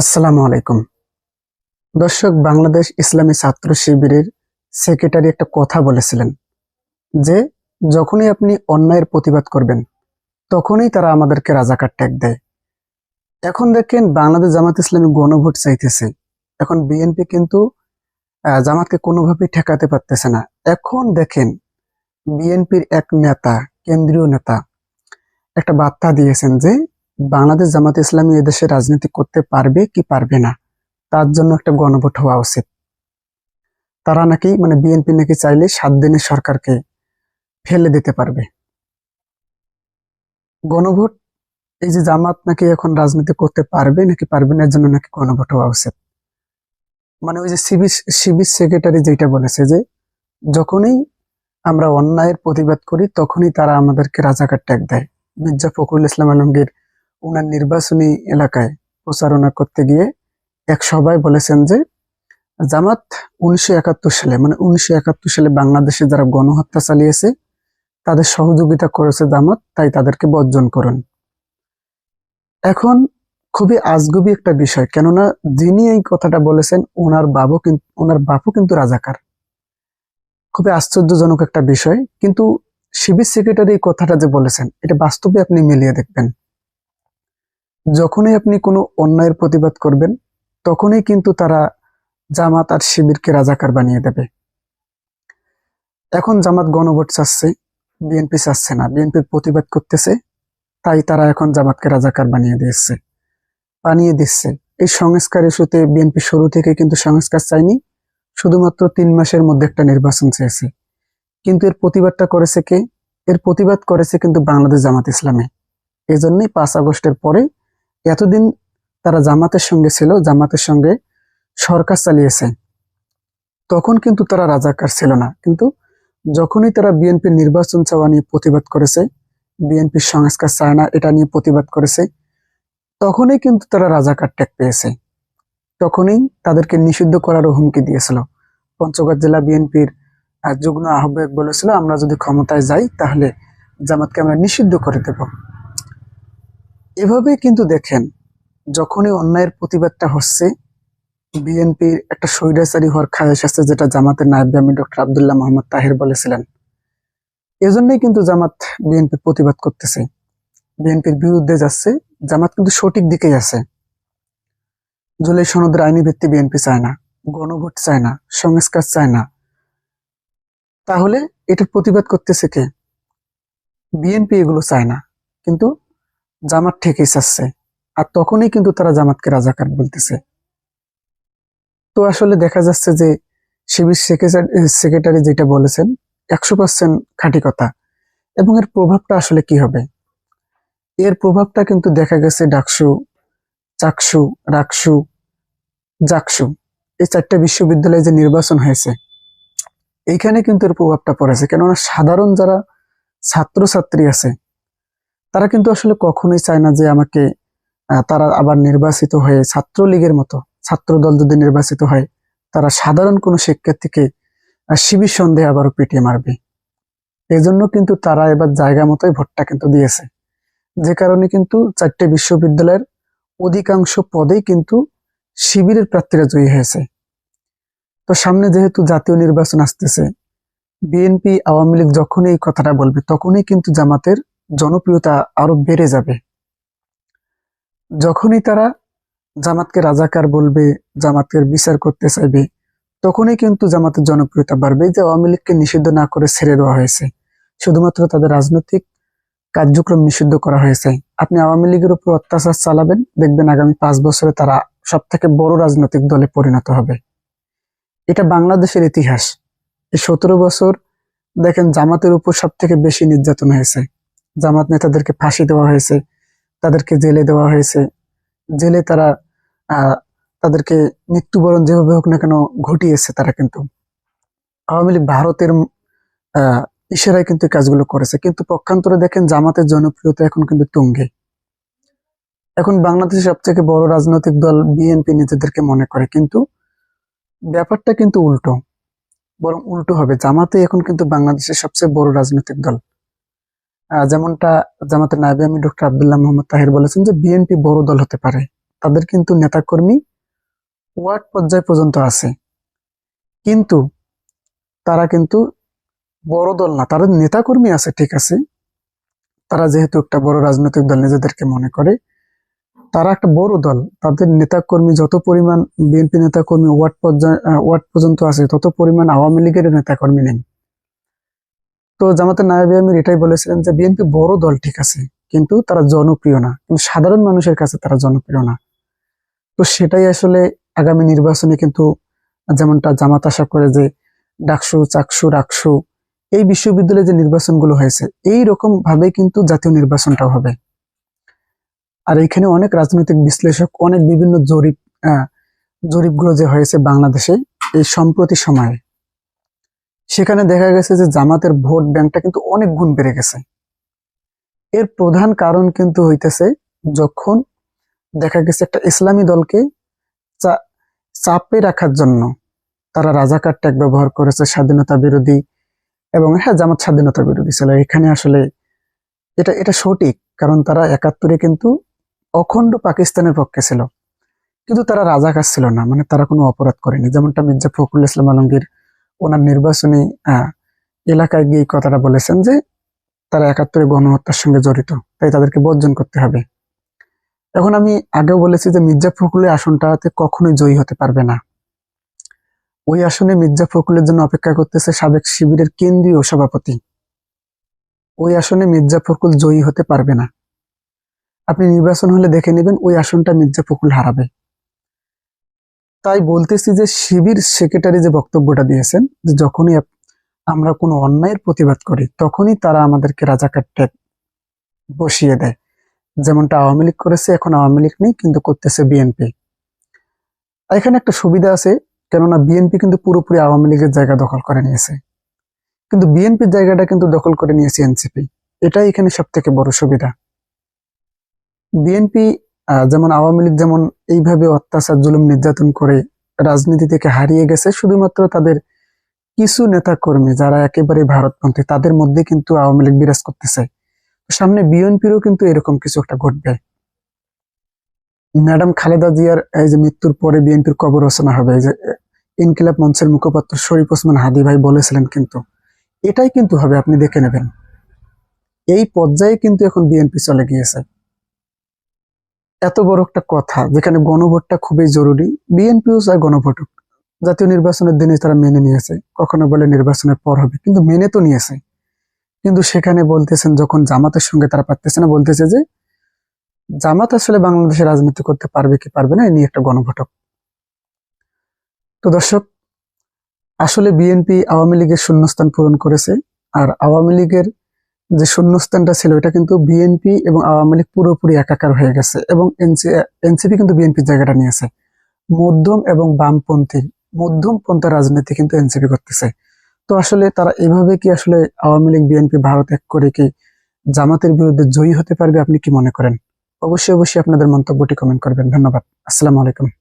আসসালামু আলাইকুম। দর্শক, বাংলাদেশ ইসলামী ছাত্র শিবিরের সেক্রেটারি একটা কথা বলেছিলেন যে, যখনই আপনি অন্যায়ের প্রতিবাদ করবেন, তখনই তারা আমাদেরকে রাজাকার ট্যাগ দেয়। এখন দেখেন, বাংলাদেশ জামাত ইসলামী গণভোট চাইতেছে। এখন বিএনপি কিন্তু জামাতকে কোনোভাবেই ঠেকাতে পারতেছে না। এখন দেখেন, বিএনপির এক নেতা, কেন্দ্রীয় নেতা, একটা বার্তা দিয়েছেন যে বাংলাদেশ জামাত ইসলামী এদেশে রাজনীতি করতে পারবে কি পারবে না? তার জন্য একটা গণভোট হওয়া উচিত। তারা নাকি মানে বিএনপি নাকি চাইলে সাত দিনের সরকারকে ফেলে দিতে পারবে। গণভোট, এই যে জামাত নাকি এখন রাজনীতি করতে পারবে নাকি পারবে না জন্য নাকি গণভোট হওয়া উচিত। মানে ওই যে সিবির সিবির সেক্রেটারি যেটা বলেছে যে, যখনই আমরা অন্যায়ের প্রতিবাদ করি, তখনই তারা আমাদেরকে রাজাকার ট্যাগ দেয়। মির্জা ফখরুল ইসলাম আলমগীর ওনার নির্বাচনী এলাকায় প্রচারণা করতে গিয়ে এক সভায় বলেছেন যে, জামাত উনিশশো একাত্তর সালে মানে উনিশশো একাত্তর সালে বাংলাদেশে যারা গণহত্যা চালিয়েছে, তাদের সহযোগিতা করেছে জামাত, তাই তাদেরকে বর্জন করুন। এখন খুবই আজগুবি একটা বিষয়, কেননা যিনি এই কথাটা বলেছেন ওনার বাবু কিন্তু ওনার বাপু কিন্তু রাজাকার। খুবই আশ্চর্যজনক একটা বিষয়, কিন্তু শিবির সেক্রেটারি এই কথাটা যে বলেছেন, এটা বাস্তবে আপনি মিলিয়ে দেখবেন। যখনই আপনি কোনো অন্যায়ের প্রতিবাদ করবেন, তখনই কিন্তু তারা জামাত আর শিবিরকে রাজাকার বানিয়ে দেবে। এখন জামাত গণভোট চাচ্ছে, বিএনপি চাচ্ছে না, বিএনপির প্রতিবাদ করতেছে, তাই তারা এখন জামাতকে রাজাকার বানিয়ে দিয়েছে, বানিয়ে দিচ্ছে। এই সংস্কার ইস্যুতে বিএনপি শুরু থেকে কিন্তু সংস্কার চায়নি, শুধুমাত্র তিন মাসের মধ্যে একটা নির্বাচন চেয়েছে। কিন্তু এর প্রতিবাদটা করেছে কে? এর প্রতিবাদ করেছে কিন্তু বাংলাদেশ জামাত ইসলামী। এই জন্যই পাঁচ আগস্টের পরে এতদিন তারা জামাতের সঙ্গে ছিল, জামাতের সঙ্গে সরকার চালিয়েছে। তখন কিন্তু তারা রাজাকার ছিল না। কিন্তু যখনই তারা বিএনপির নির্বাচন চাওয়া নিয়ে প্রতিবাদ করেছে বিএনপির সংস্কার চায় না এটা নিয়ে প্রতিবাদ করেছে, তখনই কিন্তু তারা রাজাকার ট্যাগ পেয়েছে। তখনই তাদেরকে নিষিদ্ধ করারও হুমকি দিয়েছিল। পঞ্চগড় জেলা বিএনপির যুগ্ম আহ্বায়ক বলেছিল, আমরা যদি ক্ষমতায় যাই তাহলে জামাতকে আমরা নিষিদ্ধ করে দেব। এভাবেই কিন্তু দেখেন, যখনই অন্যায়ের প্রতিবাদটা হচ্ছে, বিএনপির একটা স্বৈরাচারী হওয়ার খায়েশ আছে যেটা জামাতের নায়েব আমি ডক্টর আবদুল্লাহ মোহাম্মদ তাহের বলেছিলেন। এজন্যই কিন্তু জামাত বিএনপির প্রতিবাদ করতেছে। বিএনপির বিরুদ্ধে যাচ্ছে, জামাত কিন্তু সঠিক দিকেই আছে। জুলাই সনদের আইনি ভিত্তি বিএনপি চায় না, গণভোট চায় না, সংস্কার চায় না। তাহলে এটার প্রতিবাদ করতেছে কে? বিএনপি এগুলো চায় না। কিন্তু জামাত ঠিকই চাচ্ছে। আর তখনই কিন্তু তারা জামাতকে রাজাকার বলতেছে। তো আসলে দেখা যাচ্ছে যে শিবির সেক্রেটারি যেটা বলেছেন, একশো পার্সেন্ট খাঁটি কথা। এবং এর প্রভাবটা আসলে কি হবে? এর প্রভাবটা কিন্তু দেখা গেছে ডাকসু, চাকসু, রাকসু, জাকসু। এই চারটা বিশ্ববিদ্যালয়ে যে নির্বাচন হয়েছে, এইখানে কিন্তু এর প্রভাবটা পড়েছে। কেননা সাধারণ যারা ছাত্রছাত্রী আছে তারা কিন্তু আসলে কখনোই চায় না যে আমাকে তারা আবার নির্বাচিত হয়ে ছাত্রলীগের মতো ছাত্র দল যদি নির্বাচিত হয়, তারা সাধারণ কোনো শিক্ষার্থীকে শিবির সন্দেহে আবারও পিটিয়ে মারবে। এই জন্য কিন্তু তারা এবার জায়গা মতোই ভোটটা কিন্তু দিয়েছে। যে কারণে কিন্তু চারটে বিশ্ববিদ্যালয়ের অধিকাংশ পদেই কিন্তু শিবিরের প্রার্থীরা জয়ী হয়েছে। তো সামনে যেহেতু জাতীয় নির্বাচন আসতেছে, বিএনপি আওয়ামী লীগ যখনই এই কথাটা বলবে, তখনই কিন্তু জামাতের জনপ্রিয়তা আরও বেড়ে যাবে। যখনই তারা জামাতকে রাজাকার বলবে জামাতের বিচার করতে চাইবে, তখনই কিন্তু জামাতের জনপ্রিয়তা বাড়বে। যে আওয়ামী লীগকে নিষিদ্ধ না করে ছেড়ে দেওয়া হয়েছে, শুধুমাত্র তাদের রাজনৈতিক কার্যক্রম নিষিদ্ধ করা হয়েছে। আপনি আওয়ামী লীগের উপর অত্যাচার চালাবেন, দেখবেন আগামী পাঁচ বছরে তারা সব থেকে বড় রাজনৈতিক দলে পরিণত হবে। এটা বাংলাদেশের ইতিহাস। এই সতেরো বছর দেখেন জামাতের উপর সব থেকে বেশি নির্যাতন হয়েছে। জামাত নেতাদেরকে ফাঁসি দেওয়া হয়েছে, তাদেরকে জেলে দেওয়া হয়েছে। জেলে তারা তাদেরকে মৃত্যুবরণ যেভাবে হোক না কেন ঘটিয়েছে তারা কিন্তু। আওয়ামী লীগ ভারতের ইশারায় কিন্তু কাজগুলো করেছে। কিন্তু পক্ষান্তরে দেখেন জামাতের জনপ্রিয়তা এখন কিন্তু তুঙ্গে। এখন বাংলাদেশের সব থেকে বড় রাজনৈতিক দল বিএনপি নিজেদেরকে মনে করে। কিন্তু ব্যাপারটা কিন্তু উল্টো, বরং উল্টো হবে। জামাতে এখন কিন্তু বাংলাদেশের সবচেয়ে বড় রাজনৈতিক দল। যেমনটা জামাতের নায়বে আমি ডক্টর আবদুল্লাহ মোহাম্মদ তাহির বলেছেন যে বিএনপি বড় দল হতে পারে। তাদের কিন্তু নেতাকর্মী ওয়ার্ড পর্যায় পর্যন্ত আছে। কিন্তু তারা কিন্তু বড় দল না। তাদের নেতাকর্মী আছে, ঠিক আছে। তারা যেহেতু একটা বড় রাজনৈতিক দল নিজেদেরকে মনে করে, তারা একটা বড় দল। তাদের নেতাকর্মী যত পরিমাণ বিএনপি নেতাকর্মী ওয়ার্ড পর্যায়ে ওয়ার্ড পর্যন্ত আছে, তত পরিমাণ আওয়ামী লীগের নেতাকর্মী নেই। তো জামাতের নায়েব আমির এটাই বলেছিলেন যে বিএনপি বড় দল ঠিক আছে, কিন্তু তারা জনপ্রিয় না। কিন্তু সাধারণ মানুষের কাছে তারা জনপ্রিয় না। তো সেটাই আসলে আগামী নির্বাচনে কিন্তু যেমনটা জামাত আশা করে যে ডাকসু, চাকসু, রাকসু, এই বিশ্ববিদ্যালয়ে যে নির্বাচনগুলো হয়েছে, এই রকম ভাবে কিন্তু জাতীয় নির্বাচনটাও হবে। আর এখানে অনেক রাজনৈতিক বিশ্লেষক, অনেক বিভিন্ন জরিপ জরিপগুলো যে হয়েছে বাংলাদেশে, এই সম্প্রতি সময়ে সেখানে দেখা গেছে যে জামাতের ভোট ব্যাংকটা কিন্তু অনেক গুণ বেড়ে গেছে। এর প্রধান কারণ কিন্তু হইতেছে যখন দেখা গেছে একটা ইসলামী দলকে চাপে রাখার জন্য তারা রাজাকার ট্যাগ ব্যবহার করেছে স্বাধীনতা বিরোধী এবং হ্যাঁ জামাত স্বাধীনতা বিরোধী ছিল। এখানে আসলে এটা এটা সঠিক কারণ তারা একাত্তরে কিন্তু অখণ্ড পাকিস্তানের পক্ষে ছিল। কিন্তু তারা রাজাকার ছিল না মানে তারা কোনো অপরাধ করেনি। যেমনটা মির্জা ফখরুল ইসলাম আলমগীর ওনার নির্বাচনী এলাকায় গিয়ে কথাটা বলেছেন যে তারা একাত্তরে গণহত্যার সঙ্গে জড়িত, তাই তাদেরকে বর্জন করতে হবে। এখন আমি আগেও বলেছি যে মির্জা ফখরুলের আসনটাতে কখনোই জয়ী হতে পারবে না। ওই আসনে মির্জা ফখরুলের জন্য অপেক্ষা করতেছে সাবেক শিবিরের কেন্দ্রীয় সভাপতি। ওই আসনে মির্জা ফখরুল জয়ী হতে পারবে না। আপনি নির্বাচন হলে দেখে নেবেন ওই আসনটা মির্জা ফখরুল হারাবে। তাই বলতেছি যে শিবির সেক্রেটারি যে বক্তব্যটা দিয়েছেন, যে যখনই আমরা কোনো অন্যায়ের প্রতিবাদ করি, তখনই তারা আমাদেরকে রাজাকার ট্যাগ বসিয়ে দেয়। যেমনটা আওয়ামী লীগ করেছে, এখন আওয়ামী লীগ নেই, কিন্তু করতেছে বিএনপি এখানে একটা সুবিধা আছে, কেননা বিএনপি কিন্তু পুরোপুরি আওয়ামী লীগের জায়গা দখল করে নিয়েছে। কিন্তু বিএনপির জায়গাটা কিন্তু দখল করে নিয়েছে এনসিপি এটাই এখানে সব থেকে বড় সুবিধা। বিএনপি যেমন আওয়ামী লীগ যেমন এইভাবে অত্যাচার, জুলুম, নির্যাতন করে রাজনীতি থেকে হারিয়ে গেছে, শুধুমাত্র তাদের কিছু নেতা কর্মী যারা একেবারে ভারতপন্থী, তাদের মধ্যে কিন্তু আওয়ামী লীগ বিরাজ করতেছে। সামনে বিএনপিরও কিন্তু এরকম কিছু একটা ঘটবে। ম্যাডাম খালেদা জিয়ার এই যে মৃত্যুর পরে বিএনপির কবর রচনা হবে, এই যে ইনকিলাব মঞ্চের মুখপাত্র শরীফ ওসমান হাদি ভাই বলেছিলেন কিন্তু, এটাই কিন্তু হবে, আপনি দেখে নেবেন। এই পর্যায়ে কিন্তু এখন বিএনপি চলে গিয়েছে। এত বড় একটা কথা যেখানে গণভোটটা খুবই জরুরি, বিএনপিও চায় গণভোট জাতীয় নির্বাচনের দিনে তারা মেনে নিয়েছে, কখনো বলে নির্বাচনের পর হবে, কিন্তু মেনে তো নিয়েছে কিন্তু সেখানে বলতেছেন, যখন জামাতের সঙ্গে তারা পারতেছে না, বলতেছে যে জামাত আসলে বাংলাদেশে রাজনীতি করতে পারবে কি পারবে না, এ নিয়ে একটা গণভোট হোক। তো দর্শক, আসলে বিএনপি আওয়ামী লীগের শূন্যস্থান পূরণ করেছে, আর আওয়ামী লীগের যে শূন্যস্থানটা ছিল, এটা কিন্তু বিএনপি এবং আওয়ামী লীগ পুরোপুরি একাকার হয়ে গেছে এবং এনসিপি কিন্তু বিএনপির জায়গাটা নিয়েছে। মধ্যম এবং বামপন্থী, মধ্যম পন্থা রাজনীতি কিন্তু এনসিপি করতেছে। তো আসলে তারা এভাবে কি আসলে আওয়ামী লীগ বিএনপি ভারত এক করে কি জামাতের বিরুদ্ধে জয়ী হতে পারবে, আপনি কি মনে করেন? অবশ্যই অবশ্যই আপনাদের মন্তব্যটি কমেন্ট করবেন। ধন্যবাদ। আসসালামু আলাইকুম।